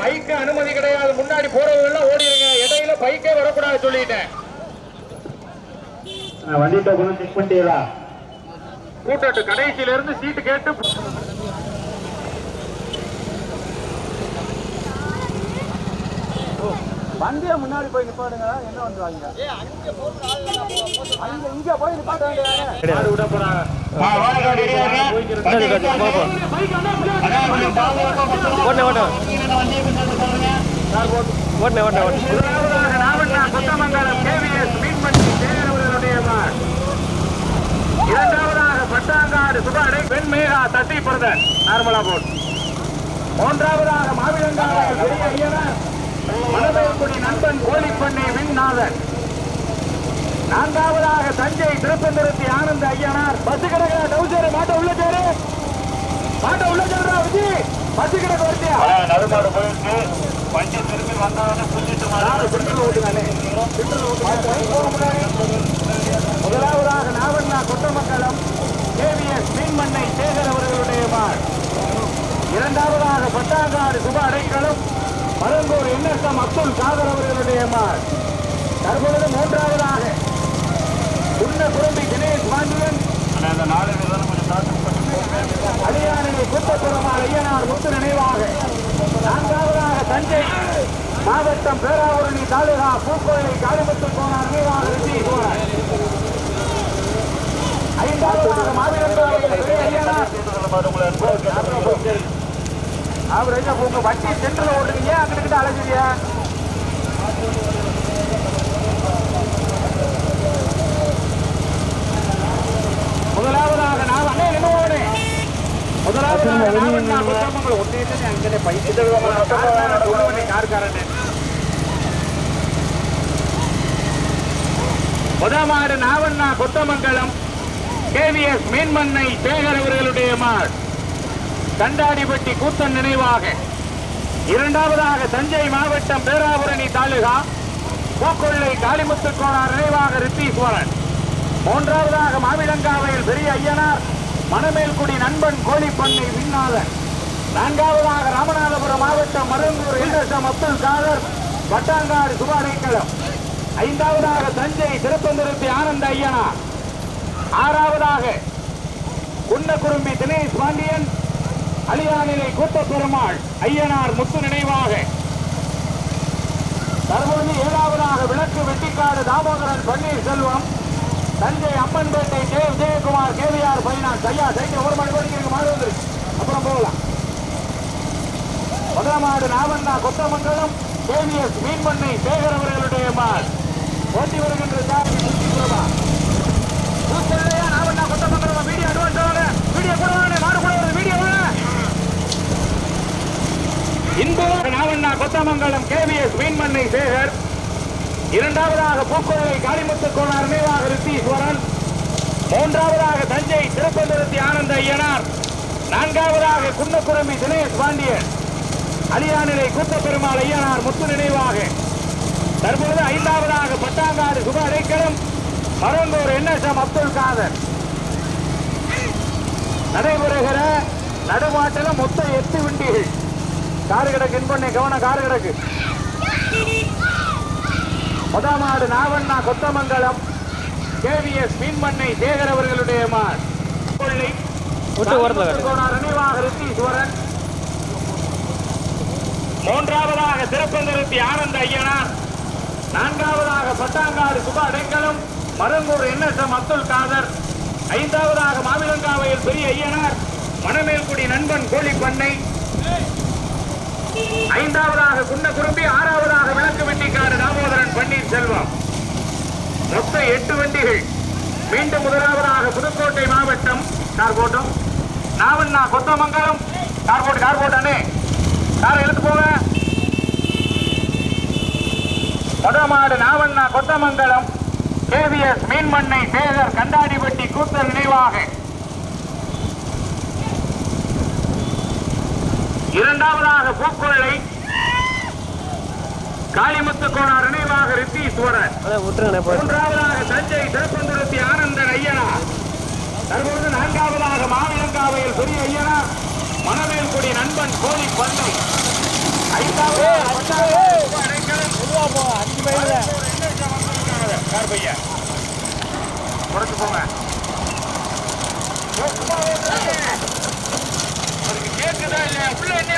Bike அனுமதி கிடையாது. முன்னாடி போறவங்க ஓடிடுங்க இடையில பைக்கே வரக்கூடாது சொல்லிட்டேன். வண்டி டோக்கன் செக் பண்ணிட்டீங்களா? கூட்டட்டு கடைசியில இருந்து சீட்டு கேட்டு வண்டியை முன்னாடி போய் நிப்பாடுங்க என்ன பண்றாங்க அங்க இங்க போய் நிப்பாட்ட வேண்டியதானே? மாடு விட போறாங்க. ஓட்டே ஓட்டே ஓட்டே ஓட்டே ஓட்டே முதலாவதாக நாவண்ணா கொத்தமங்கலம் கேவிஎஸ் மீன்மணி சேகர் அவர்களுடைய மாடு. இரண்டாவதாக பட்டாங்காடு சுபாடை தட்டி பிரதன் நார்மலா போட். மூன்றாவதாக மாவிலங்காடு பெரிய ஐயனார். மணவேல்குடி நண்பன் கோழிப்பண்ணி விண்நாதன் நான்காவதாக தஞ்சை திருப்பந்திரத்தி ஆனந்த ஐயனார். பஸ் கிடக்க டவுசர் மாட்ட உள்ள சேரு. மாட்ட உள்ள சேருடா விஜி. பஸ் கிடக்க வருத்தியா நடுமாடு போயிட்டு வண்டி திரும்பி வந்தவொடனே புரிஞ்சிட்டு முதலாவதாக நாவண்ணா கொட்டமங்கலம் கேவிஎஸ் மீன்மண்ணை சேகர் அவர்களுடைய மார் இரண்டாவதாக பட்டாங்காடு சுப அடைக்கலம் மருங்கூர் என்எஸ்எம் அப்துல் காதர் அவர்களுடைய மார். தற்பொழுது மூன்றாவதாக உன்ன குரும்பி தினேஷ் பாண்டியன். அடியானினை குத்தப்புறமால் ஐயனார் முத்து நினைவாக. நான்காவதாக தஞ்சை மாவட்டம் பேராவூரணி தாலுகா பூக்கோயிலை காளிமுத்து போனார் நினைவாக ரிஷி போனார் ஐந்தாவதாக மாவீரன் ஐயனார். அவர் என்ன உங்க வண்டி சென்டர்ல ஓடுறீங்க? அங்கிட்டு அழைச்சிரியா முதலாவதாக நான் அண்ணே நினைவோனே முதலாவதாக நாவண்ணா குத்தமங்கலம் கார்காரன். நாவண்ணா கேவிஎஸ் மீன்மண்ணை சேகர் அவர்களுடைய மாள் தண்டாடிப்பட்டி கூத்தன் நினைவாக. இரண்டாவதாக தஞ்சை மாவட்டம் பேராவூரணி தாலுகா பூக்கொள்ளை காளிமுத்து கோணார் நினைவாக ரித்தீஸ்வரன் மூன்றாவதாக மாவிலங்காவையில் பெரிய ஐயனார் மணமேல்குடி நண்பன் கோழிப்பண்ணை விண்ணாதன் நான்காவதாக ராமநாதபுரம் மாவட்டம் மருந்தூர் எல்எஸ்எம் அப்துல் காதர் வட்டாங்காடு சுபாரைக்களம் ஐந்தாவதாக தஞ்சை திருப்பந்திருத்தி ஆனந்த ஐயனார். ஆறாவதாக குன்னக்குறும்பி தினேஷ் பாண்டியன் அலியானிலை கூட்டப்பெருமாள் ஐயனார் முத்து நினைவாக. தற்போது ஏழாவதாக விளக்கு Vettikadu Damodaran Panneerselvam Thanjai Ammanpettai K. Vijayakumar KVR finance. ஐயா சைக்கிள் ஒரு மணி மணிக்கு மாறி வந்துருக்கு அப்புறம் போகலாம். முதலமாடு நாவண்ணா கொத்தமங்கலம் கேவிஎஸ் மீன்பண்ணை சேகர் அவர்களுடைய மால். ஓட்டி வருகின்ற சாமி முத்துக்குருவா பூசலையா Navanna Kothamangalam. Video advance video கூட வாங்க மாடு கூட வருது வீடியோ வாங்க இன்பூர் நாவண்ணா கொத்தமங்கலம் கேவிஎஸ் மீன்மண்ணை சேகர். இரண்டாவதாக பூக்கோவை காளிமுத்து கோணார் நினைவாக ரித்தீஸ்வரன். மூன்றாவதாக தஞ்சை திருப்பந்திரத்தி ஆனந்த ஐயனார். நான்காவதாக குன்னக்குரம்பி தினேஷ் பாண்டியன். அலியானிலை கூத்தப்பெருமாள் ஐயனார் முத்து நினைவாக. தற்பொழுது ஐந்தாவதாக பட்டாங்காடு சுப அடைக்கலம். மரங்கூர் என்எஸ்எம் அப்துல் காதர். நடைபெறுகிற நடுமாட்டில மொத்தம் எட்டு வண்டிகள். காரு கிடக்கு இன்பண்ணை கவனம் காரு கிடக்கு. முதமாடு நாவண்ணா கொத்தமங்கலம் கேவிஎஸ் மீன்மண்ணை சேகர் அவர்களுடைய மார் ரித்தீஸ்வரன். மூன்றாவதாக திருப்பந்திருத்தி ஆனந்த ஐயனார் நான்காவதாக பட்டாங்காடு சுப அடைக்கலம் மருங்கூர் என்எஸ்எம் அப்துல் காதர். ஐந்தாவதாக மாவிலங்காவையில் பெரிய ஐயனார் மணமேல்குடி நண்பன் கோழிப்பண்ணை. ஐந்தாவதாக குன்னக்குறும்பி ஆறாவதாக விளக்கு வெட்டிக்காடு தாமோதரன் பன்னீர்செல்வம் செல்வம். எட்டு வண்டிகள். மீண்டும் முதலாவதாக புதுக்கோட்டை மாவட்டம் கார்கோட்டம் நாவண்ணா கொத்தமங்கலம். கார் போட்டு கார் காரை இழுத்து போங்க கொடமாடு நாவண்ணா கொத்தமங்கலம். கேவிஎஸ் மீன்மண்ணை சேகர் கண்டாடிப்பட்டி கூத்தல் நினைவாக. இரண்டாவதாக பூக்கொள்ளை காளிமுத்து கோனார் நினைவாக ரித்தீஸ்வரர் மூன்றாவதாக தஞ்சை திருப்பந்துருத்தி ஆனந்தன் ஐயனா. தற்போது நான்காவதாக மாவிலங்காவையில் பெரிய ஐயனா மணவேல்குடி நண்பன் கோழி பண்ணை ஐந்தாவது போங்க. அவருக்கு கேக்குதா இல்லையா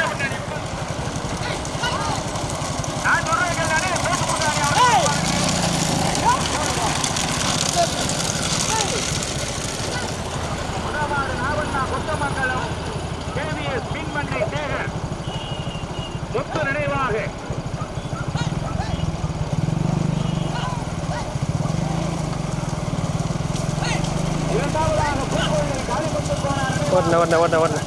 உள்ள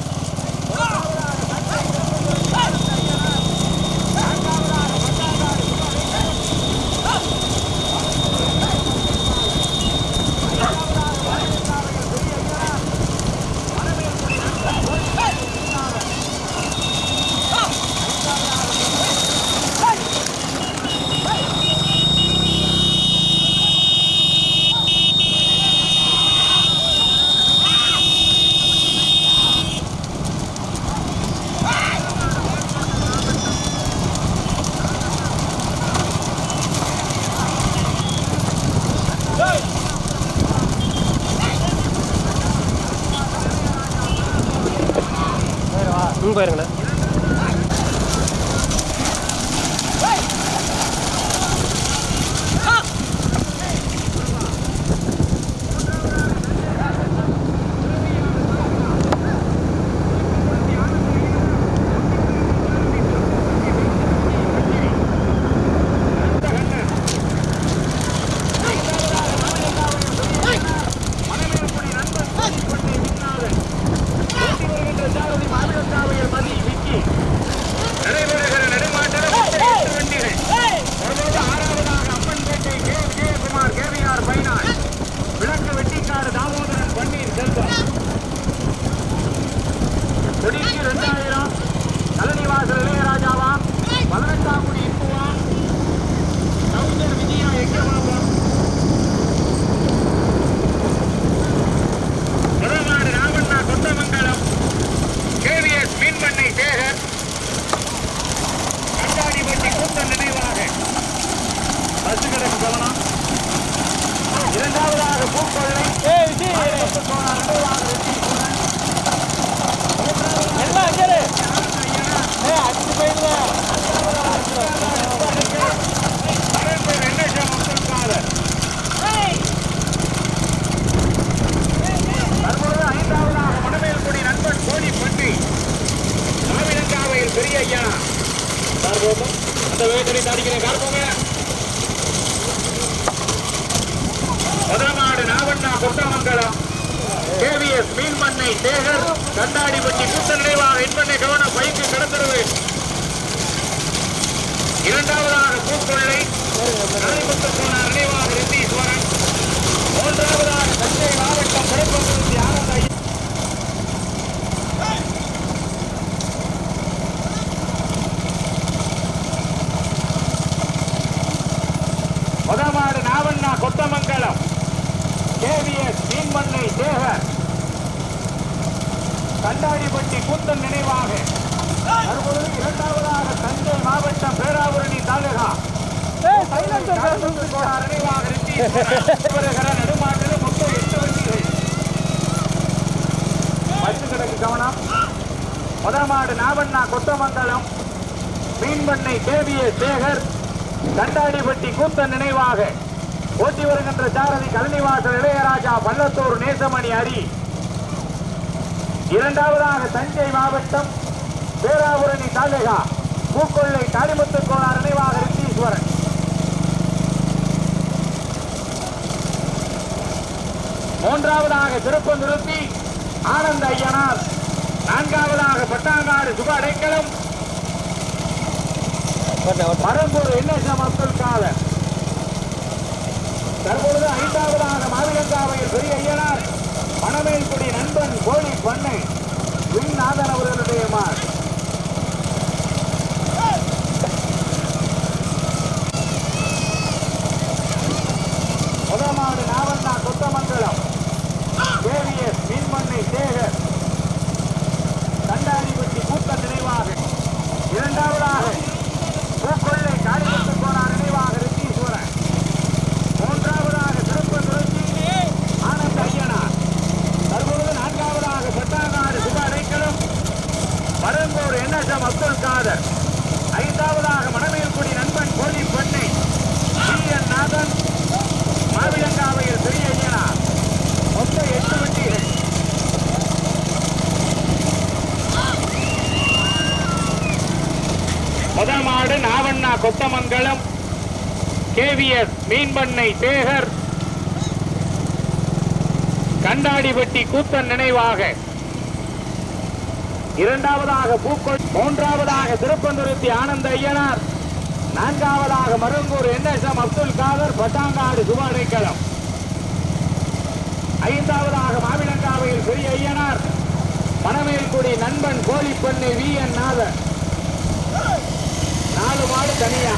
நினைவாக தற்போது ஐந்தாவதாக மணமேல்குடி நண்பன் கோழி பட்டி தலைவிலங்காவையில் பெரிய ஐயா கார் போகும் அந்த வேகத்தை தாடிக்கிறேன் கார் போங்க முதலமாடு நாவண்ணா கொட்டமங்கலம் கேவிஎஸ் மீன்மண்ணை சேகர் கண்டாடிப்பட்டி கூட்ட நினைவாக இன்பண்ணை கவன பைக்கு கடத்துறது இரண்டாவதாக பூக்கொள்ளை காளிமுத்து போனார் நினைவாக ரித்தீஸ்வரன் மூன்றாவதாக தஞ்சை மாவட்டம் திருப்பதி ஆனந்த ஐயா முதமாடு நாவண்ணா கொத்தமங்கலம் கேவிஎஸ் மீன்மண்ணை சேகர் கண்டாடிப்பட்டி கூத்தன் நினைவாக. தற்பொழுது இரண்டாவதாக தஞ்சை மாவட்டம் பேராவூரணி தாலுகா. நினைவாக நடுமாட்டில் மொத்தம் எட்டு வண்டிகள். பத்து கிடக்கு கவனம். முதமாடு நாவண்ணா கொத்தமங்கலம். மீன்பண்ணை கேவிய சேகர். கண்டாடிப்பட்டி கூத்தன் நினைவாக. ஓட்டி வருகின்ற சாரதி கலனிவாசல் இளையராஜா பள்ளத்தூர் நேசமணி அரி. இரண்டாவதாக தஞ்சை மாவட்டம் பேராபுரணி தாலுகா. பூக்கொள்ளை காளிமுத்து கோளார் நினைவாக ரித்தீஸ்வரன். மூன்றாவதாக திருப்பந்துருத்தி ஆனந்த ஐயனார். நான்காவதாக பட்டாங்காடு சுப அடைக்கலம் மரம்பூர் என்எஸ்எம் அப்துல் காதர். தற்பொழுது ஐந்தாவதாக மாவிலங்காவையில் பெரிய ஐயனார். மணமேல்குடி நண்பன் கோழி பண்ணை விண்ணாதன் அவர்களுடைய மார் முதமாடு நாவண்ணா கொத்தமங்கலம் கேவிஎஸ் மீன்மண்ணை சேகர் தண்டாரிப்பட்டி கூட்ட நினைவாக இரண்டாவதாக பூக்கொள்ளை காளிமுத்து கோனார் நினைவாக ரித்தீஸ்வரன் மூன்றாவதாக திருப்பதுரட்சி ஆனந்த ஐயனார் தற்பொழுது நான்காவதாக பட்டாங்காடு சுப அடைக்கலம் மருங்கூர் என்எஸ்எம் அப்துல் காதர் ஐந்தாவதாக மணமேல்குடி நண்பன் கோழி பண்ணை டி என் நாதன் மாவிலங்காவையில் பெரிய ஐயனார் மொத்தம் எட்டு வண்டிகள் முதல் மாடு நாவண்ணா கொத்தமங்கலம் கேவிஎஸ் மீன்பண்ணை சேகர். கண்டாடிப்பட்டி கூத்தன் நினைவாக. இரண்டாவதாக பூக்கோள் மூன்றாவதாக திருப்பந்துருத்தி ஆனந்த ஐயனார். நான்காவதாக மருங்கூர் என்எஸ்எம் அப்துல் காதர் பட்டாங்காடு சுபாடைக்களம் ஐந்தாவதாக மாவிலங்காவையில் பெரிய ஐயனார். மணமேல்குடி நண்பன் கோழிப்பண்ணை வி என் நாதர் நாலு மாடு தனியா.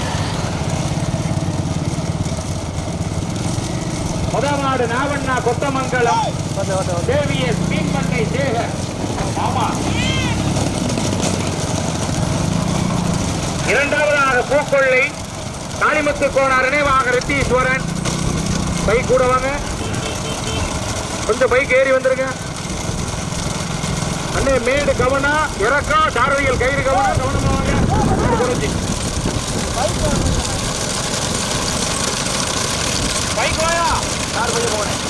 முதல் மாடு நாவண்ணா கொத்தமங்கலம். ஓட்டேன் தேவிஎஸ் மீன்பண்ணை சேகர் ஆமா. இரண்டாவதாக பூக்கொள்ளை. காளிமுத்து கோனார் நினைவாக ரித்தீஸ்வரன். பைக் கூட வாங்க. கொஞ்சம் பைக் ஏறி வந்துருங்க. அண்ணே மேடு கவனம் இறக்கம் சாரதிகள் கயிறு கவனம் கவனமா வாங்க. மேடு குறைஞ்சி பைக் வாயா சார் போனேன்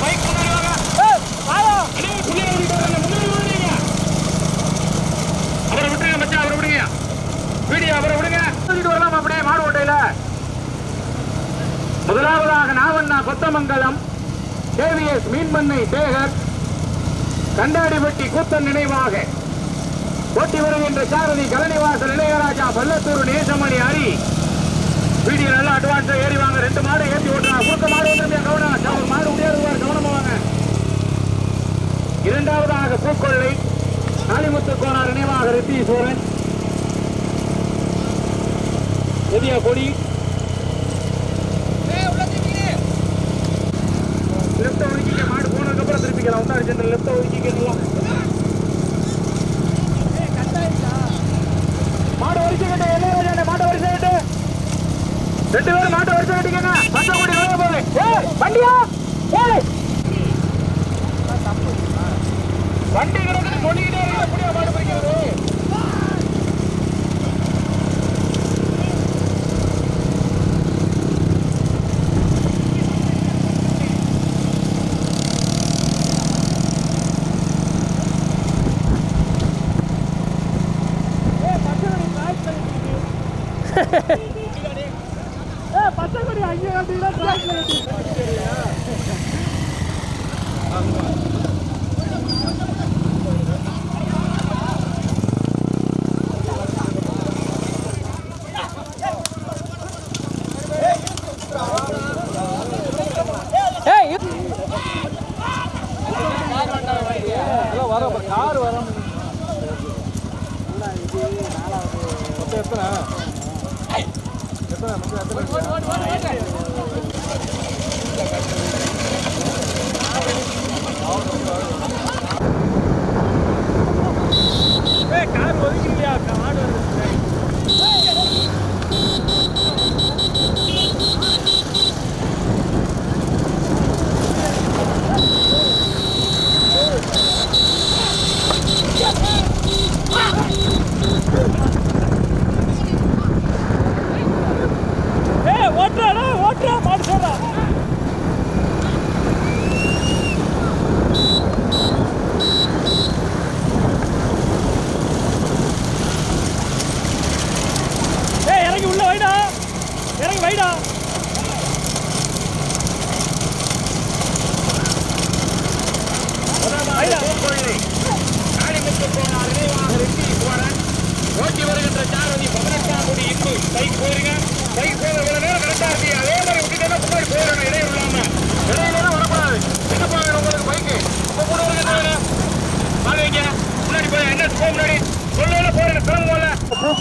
பைக் அவரை மச்சான் அவரை விடுங்க வீடியோ அவரை விடுங்க வரலாம் அப்படியே முதலாவதாக நாவண்ணா கொத்தமங்கலம் கேவிஎஸ் தேகர் சேகர் கண்டாடிப்பட்டி கூத்தன் நினைவாக. போட்டி வருகின்ற சாரதி கலனிவாசல் இளையராஜா பள்ளத்தூர் நேசமணி ஹரி வீடியோ நல்லா அட்வான்ஸா ஏறி வாங்க. ரெண்டு மாடு ஏற்றி ஓட்டுறாங்க குறுக்க மாடு வந்துருந்தா கவனம். மாடு முடியாது கவனமா வாங்க. இரண்டாவதாக பூக்கொள்ளை காளிமுத்து கோனார் நினைவாக ரித்தீஸ்வரன். புதிய கொடி. லெப்ட ஒதுக்கிக்க மாடு போனதுக்கு அப்புறம் திருப்பிக்கலாம் லெப்ட ஒதுக்கிக்கலாம் மாடு வரிசை கட்டு எல்லாரும் மாடு வரிசை கட்டு ரெண்டு பேரும் மாட்டு வரிசை கட்டிக்கங்க. பச்சை கொடி நுழைய போகுது. ஏய் வண்டியா? ஏய். வண்டி கிடக்குது சொல்லிக்கிட்டே இருக்கு.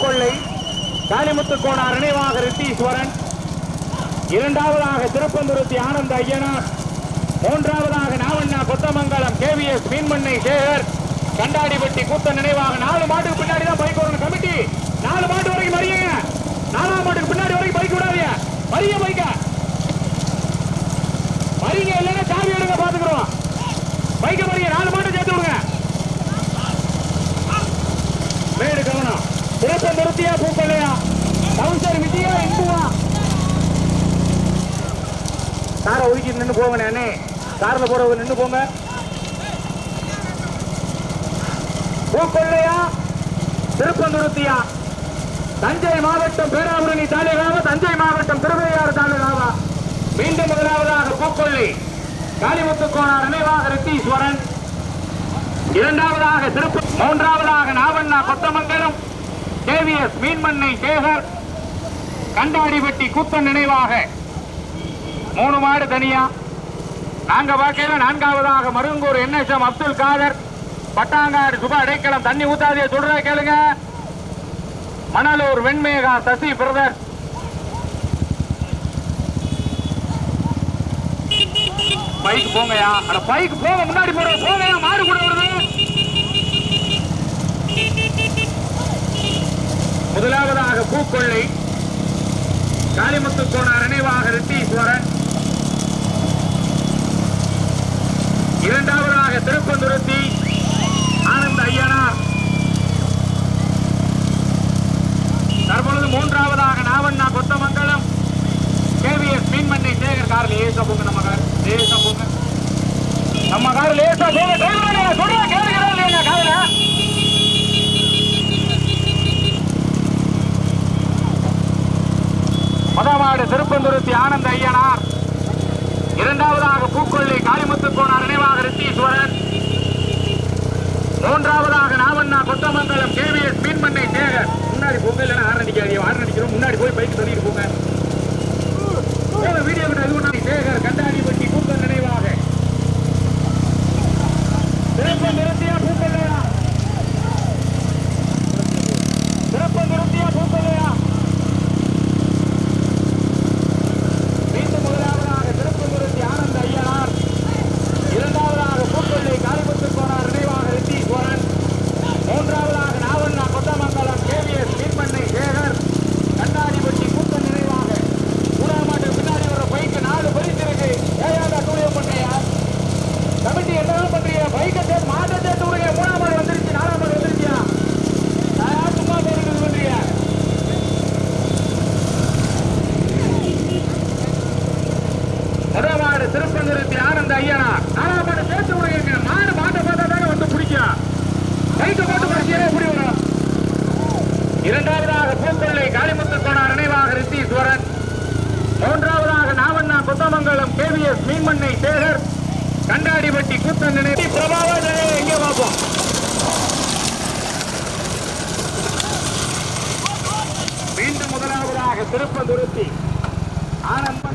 கொள்ளை. காளிமுத்து கோனார் நினைவாக ரித்தீஸ்வரன். இரண்டாவதாக திருப்பந்துருத்தி ஆனந்த ஐயனார். மூன்றாவதாக நாவண்ணா கொத்தமங்கலம் கேவிஎஸ் மீன்மண்ணை சேகர். கண்டாடிப்பட்டி கூத்த நினைவாக நாலு மாட்டுக்கு பின்னாடி தான் பைக் வரணும் கமிட்டி நாலு மாட்டு வரைக்கும் மறியுங்க. நாலாம் மாட்டுக்கு பின்னாடி வரைக்கும் பைக் விடாதீங்க. மறிய பைக்க. மறிங்க இல்லைன்னா சாவி எடுங்க பாத்துக்கிறோம் பைக்க மறிய நாலு மாட்டு சேர்த்து விடுங்க மேடு கவனம் திருப்ப நிறுத்தியா பூக்கல்லையா கவுன்சர் விஜயா இந்துவா காரை ஒதுக்கி நின்று போங்க நானே கார்ல போறவங்க நின்று போங்க பூக்கொள்ளையா திருப்பந்துருத்தியா தஞ்சை மாவட்டம் பேராபுரணி தாலுகாவா தஞ்சை மாவட்டம் திருவையாறு தாலுகாவா மீண்டும் முதலாவதாக பூக்கொள்ளி காளிமுத்து கோணார் நினைவாக ரித்தீஸ்வரன் இரண்டாவதாக திருப்பூர் மூன்றாவதாக நாவண்ணா கொத்தமங்கலம் கேவிஎஸ் மீன்மண்ணை சேகர் கண்டாடிப்பட்டி கூத்தன் நினைவாக. மூணு மாடு தனியா. நாங்க பார்க்கல நான்காவதாக மருங்கூர் என்எஸ்எம் அப்துல் காதர் பட்டாங்காடு சுபா அடைக்கலம் தண்ணி ஊத்தாதே சொல்ற கேளுங்க. மணலூர் வெண்மேகா சசி பிரதர். பைக் போங்கயா அந்த பைக் போங்க முன்னாடி போற போங்கயா மாடு கூட வருது. முதலாவதாக பூக்கொள்ளை. காளிமுத்து கோனார் நினைவாக ரித்தீஸ்வரன். இரண்டாவதாக திருப்பந்துருத்தி ஆனந்த ஐயனார். தற்பொழுது மூன்றாவதாக நாவண்ணா கொத்தமங்கலம். கேவிஎஸ் மீன்மண்ணை சேகர் கார் லேசா போங்க நம்ம கார் லேசா போங்க. நம்ம கார் லேசா போங்க முதமாடு திருப்பந்துருத்தி ஆனந்த ஐயனார். இரண்டாவதாக பூக்கொள்ளி காளிமுத்து போனார் நினைவாக ரித்தீஸ்வரன். மூன்றாவதாக நாவண்ணா கொத்தமங்கலம் கேவிஎஸ் மீன்மண்ணை சேகர். முன்னாடி போங்க இல்லைன்னா ஆறு அடிக்காதீங்க. ஆறு அடிக்கிறோம். முன்னாடி போய் பைக் சொல்லிட்டு போங்க. போங்க, வீடியோ கிட்ட இது சேகர் கண்டாடிப்பட்டி கூத்தல் நினைவாக. திருப்பந்துருத்தி நிறுத்தியா பூக்கல்லையா சிறப்பு நிறுத்தியா பூக்கல்லையா மீண்டும் முதலாவதாக திருப்பங்குருத்தி ஆனந்த ஐயனார் இரண்டாவதாக பூக்கொள்ளை காளிமுத்து கோனார் நினைவாக ரித்தீஸ்வரன் மூன்றாவதாக நாவண்ணா கொத்தமங்கலம் கேவிஎஸ் மீன்மண்ணை சேகர் கண்ணாடிப்பட்டி கூத்தன் நினைவாக மூணாம் ஆண்டு பின்னாடி வர பைக்கு நாலு பரிசு இருக்கு ஏழாவது டூரியம் பண்றியா கமிட்டி என்னதான் பண்றீங்க பைக்கை சேர்த்து மாட்டை சேர்த்து விடுங்க மூணாம் ஆண்டு வந்துருச்சு நாலாம் ஆண்டு வந்துருச்சியா நான் சும்மா பேருக்கு பண்றீங்க முதலாவது திருப்பந்திருத்தி ஆனந்த ஐயனா நாலாம் மாடு சேர்த்து விடுங்க மாடு மாட்டை பார்த்தா தானே வந்து பிடிக்கும் கைட்டு போட்டு பிடிச்சே எப்படி வரும் இரண்டாவதாக பூக்கொள்ளை காளிமுத்து கோனார் நினைவாக ரித்தீஸ்வரன் மூன்றாவதாக நாவண்ணா கொத்தமங்கலம் கேவிஎஸ் மீன்மண்ணை சேகர் கண்டாடிப்பட்டி கூத்தன் நினைவு பிரபாவ எங்கே பார்ப்போம் மீண்டும் முதலாவதாக திருப்பந்துருத்தி ஆனந்த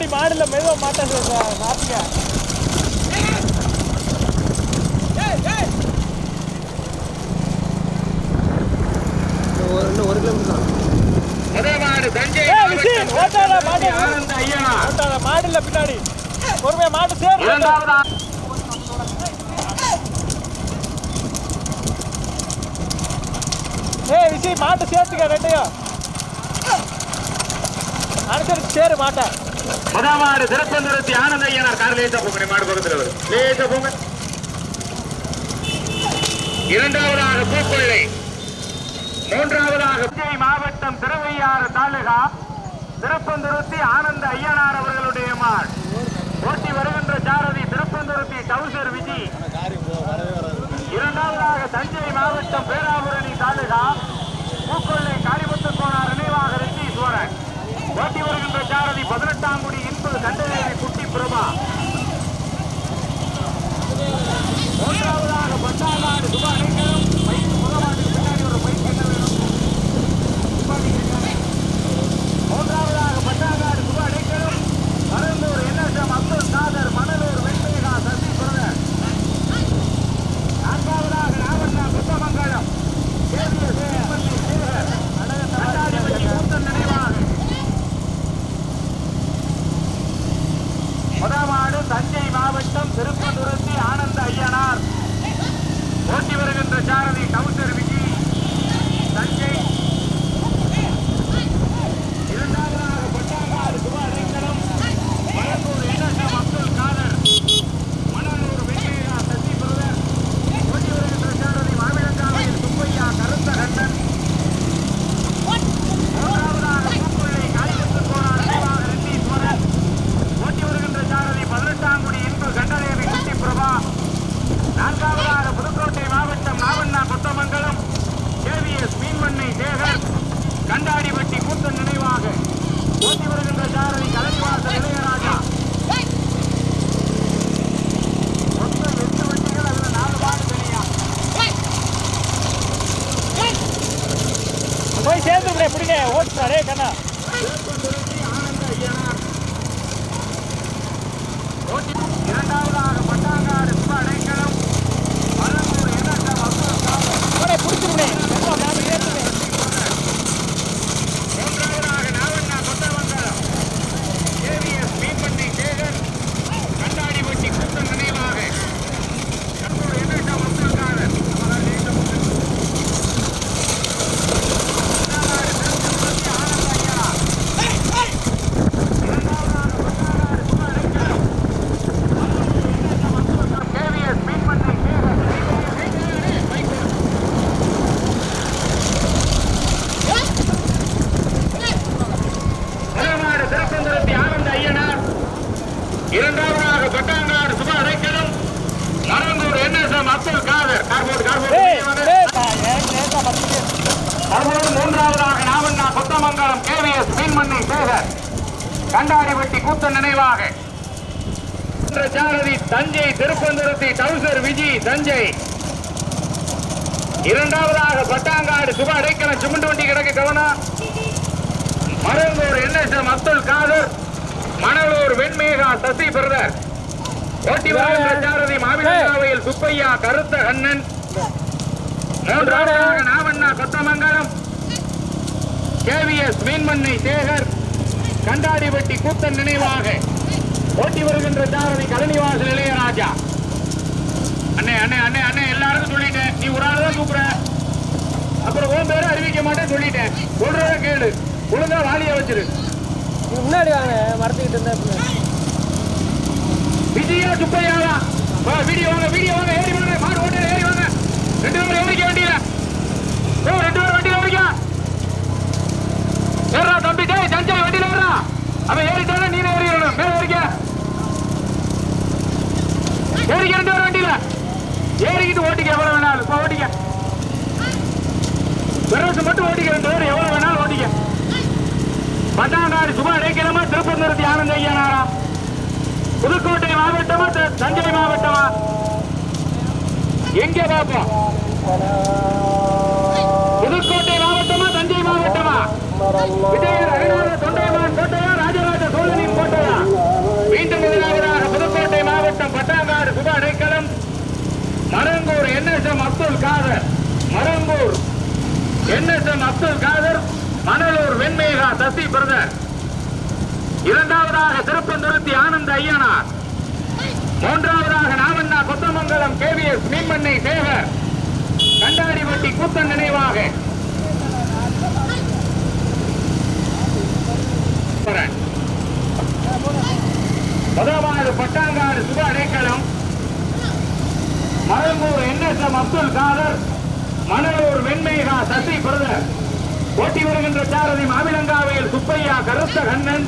பின்னாடி மாடல மெதுவாக மாட்டாது சார் மாற்றுங்க ஒரு இன்னும் பின்னாடி. பொறுமையா மாடு சேர் ஏ விஜய் மாட்டு சேர்த்துக்க ரெண்டையும். அனுசரிச்சு சேரு மாட்டேன் முதல் மாடு திருப்பந்துரத்தி ஆனந்த ஐயனார் கார் லேசா போங்க மாடு பக்கத்தில் லேசா போங்க இரண்டாவதாக பூக்கொள்ளை மூன்றாவதாக விஜய் மாவட்டம் திருவையாறு தாலுகா திருப்பந்துருத்தி ஆனந்த ஐயனார் அவர்களுடைய மாள் ஓட்டி வருகின்ற சாரதி திருப்பந்துருத்தி டவுசர் விஜி சாரதி தஞ்சை திருப்பந்துரத்தி டவுசர் விஜி தஞ்சை. இரண்டாவதாக பட்டாங்காடு சுப அடைக்கலம் சிமெண்ட் வண்டி கிடக்கு கவனம் மருங்கூர் என்எஸ்எம் அப்துல் காதர் மணலூர் வெண்மேகா சசி பிரதர். ஓட்டி வருகின்ற சாரதி மாவிலங்காவையில் சுப்பையா கருத்த கண்ணன். மூன்றாவதாக நாவண்ணா கொத்தமங்கலம். கேவிஎஸ் மீன்மண்ணை சேகர். கண்டாடிப்பட்டி கூத்தன் நினைவாக. ஓட்டி வருகின்ற சாரதி கலனிவாசல் இளையராஜா அண்ணே அண்ணே அண்ணே அண்ணே எல்லாருக்கும் சொல்லிட்டேன். நீ ஒரு ஆள் தான் கூப்பிட அப்புறம் உன் பேரை அறிவிக்க மாட்டேன் சொல்லிட்டேன். சொல்றத கேளு. ஒழுங்கா வாலிய வச்சிரு. முன்னாடி வாங்க மறந்துக்கிட்டு இருந்தா. விஜயா சுப்பையாவா? வா வீடியோ வாங்க வீடியோ வாங்க. ஏறி வாங்க மாடு ஓட்டர் ஏறி வாங்க. ரெண்டு பேரும் வண்டியில. ஓ ரெண்டு பேரும் வண்டியில ஏறிக்க ஏறா தம்பி டேய் தஞ்சை வண்டியில ஏறா. அவன் ஏறிட்டானா நீனே ஏறிடணும். மேல ஏறிக்க. ஏறிக்க ரெண்டு பேரும் வண்டியில. ஏறிக்கிட்டு ஓட்டிக்க எவ்வளவு வேணாலும். இப்போ ஓட்டிக்க. பெருசு மட்டும் ஓட்டிக்க ரெண்டு பேரும். எவ்வளவு வேணாலும் ஓட்டிக்க. பட்டாங்காடு சும்மா இடைக்கிழமை திருப்பந்தூரத்தி ஆனந்த ஐயனாரா புதுக்கோட்டை மாவட்டமா தஞ்சை மாவட்டமா? எங்க பார்ப்போம்? புதுக்கோட்டை மாவட்டமா தஞ்சை மாவட்டமா? விஜயர் அருணாத தொண்டைமான் கோட்டையா ராஜராஜ சோழனின் கோட்டையா? மீண்டும் எதிராகிறார் மாவட்டம் Pattangadu Suba Adaikalam Marungur NSM Abdul Kadar. Marungur NSM Abdul Kadar Manalur Venmega Sasi brother. இரண்டாவதாக சிறப்பு நிறுத்தி ஆனந்த ஐயனார். மூன்றாவதாக நாமண்ணா கொத்தமங்கலம் கேவிஎஸ் மீன்மண்ணை சேகர். கண்டாடிப்பட்டி கூத்தன் நினைவாக. முதலாவது பட்டாங்காடு சுப அடைக்கலம். Marungur NSM Abdul Kadar Manalur Venmega Sasi brother. ஓட்டி வருகின்ற சாரதி மாவிலங்காவையில் சுப்பையா கருத்த கண்ணன்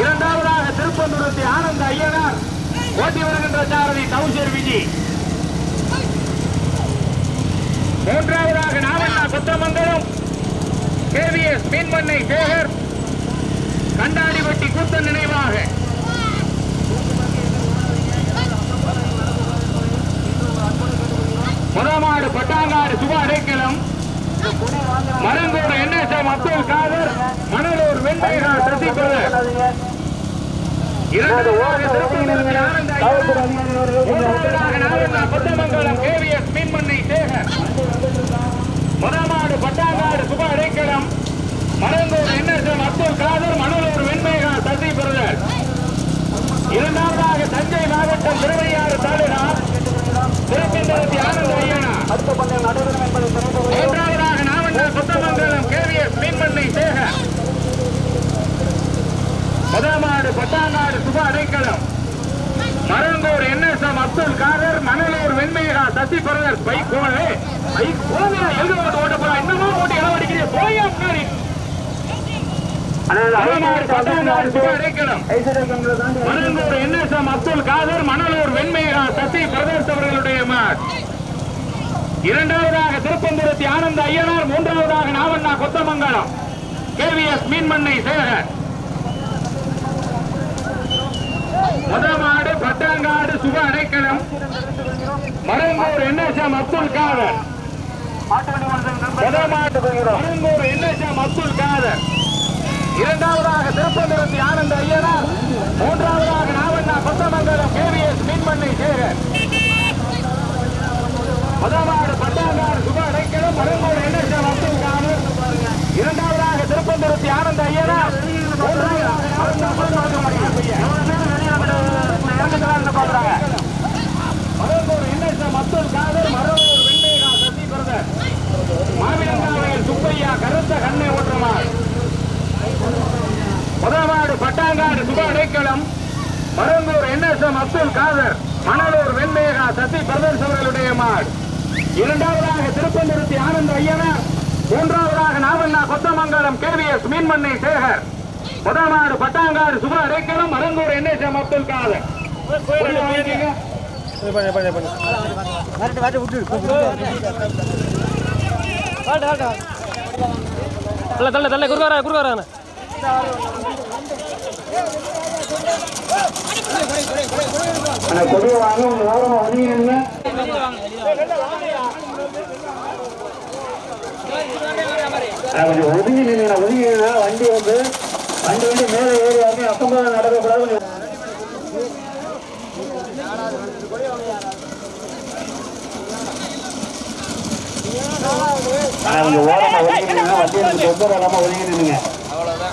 இரண்டாவதாக திருப்பந்துரத்தி ஆனந்த ஐயனார். ஓட்டி வருகின்ற சாரதி தவுசர் விஜி. மூன்றாவதாக நாவண்ணா கொத்தமங்கலம். கேவிஎஸ் மீன்மண்ணை சேகர். கண்டாடிவட்டி கூத்த நினைவாக. முதமாடு பட்டாங்காடு சுப அடைக்கலம் மரங்கோடு என்எஸ்எம் அப்துல் காதர் மணலூர் வெண்மைகா சசி பிரதர் இரண்டாவதாக திருப்பதி ஆனந்த ஐயனார். கேவிஎஸ் மீன்மண்ணை சேகர். முதமாடு பட்டாங்காடு சுப அடைக்கலம் மணந்தூர் என்எஸ்எம் அப்துல் காதர் மணலூர் வெண்மைகா சசி பிரதர் இரண்டாவதாக தஞ்சை மாவட்டம் திருவையாறு தாலுகா திருப்பந்தரத்தி ஆனந்த ஐயனா மூன்றாவதாக நாவண்ணா கேவிஎஸ் மீன்மண்ணை முதமாடு சுப அடைக்கலம் அப்துல் காதர் மணலூர் வெண்மையகா சசி பிரதர் பைக் போவே பைக் போவே எழுத ஓட்டு போறா இன்னமும் போட்டு இடம் போயா முன்னாடி சுப அடைக்கலம் மணலூர் என்எஸ்எம் அப்துல் காதர் மணலூர் வெண்மையகா சசி அவர்களுடைய இரண்டாவதாக திருப்பந்துரத்தி ஆனந்த ஐயனார் மூன்றாவதாக நாவண்ணா கொத்தமங்கலம். கேவிஎஸ் மீன்மண்ணை சேகர். முதமாடு பட்டாங்காடு சுப அடைக்கலம். மரங்கூர் என்எஸ்எம் அப்துல் காதர். முதமாடு மரங்கூர் என்எஸ்எம் அப்துல் காதர். இரண்டாவதாக திருப்பந்துரத்தி ஆனந்த ஐயனார் மூன்றாவதாக நாவண்ணா கொத்தமங்கலம் கேவிஎஸ் மீன்மண்ணை சேகர் முதலாவது பட்டாங்காடு சுப அடைக்கலம் மருங்கோடு என்எஸ்எம் அப்துல் காதர் இரண்டாவதாக திருப்பந்துருத்தி ஆனந்த ஐயனார் மருங்கோடு என்எஸ்எம் அப்துல் காதர் மருங்கூர் வெண்மேகா சசி பிரதர். மாவிலங்காவையில் சுப்பையா கருத்த கண்ணை ஓட்டுமார் முதலாவது பட்டாங்காடு சுப அடைக்கலம். மருங்கூர் என்எஸ்எம் அப்துல் காதர் மணலூர் வெண்மேகா சசி பிரதர்ஸ் அவர்களுடைய மாடு. இரண்டாவதாக திருப்பந்துருத்தி ஆனந்த ஐயனார் மூன்றாவதாக நாவல்லா கொத்தமங்கலம் கேவிஎஸ் மீன்மண்ணை சேகர். முதமாடு பட்டாங்காடு சுப அடைக்கலம் மருங்கூர் என்எஸ்எம் அப்துல் காதர். கொஞ்சம் வாங்கிக்கங்க. தள்ள தள்ள தள்ள குறுக்க வராண்ணா வாங்க உங்க ஓரமா ஒதுங்கிடுங்க கொஞ்சம் ஒதுங்கி நின்று ஒதுங்கி வண்டி வந்து வண்டி வந்து மேலே ஏறி வந்து அசம்பவம் நடக்கக்கூடாது கொஞ்சம் ஆனா கொஞ்சம் ஓரமா ஒதுங்கி நின்று வண்டி எனக்கு தொந்தரவு இல்லாம ஒதுங்கி நின்றுங்க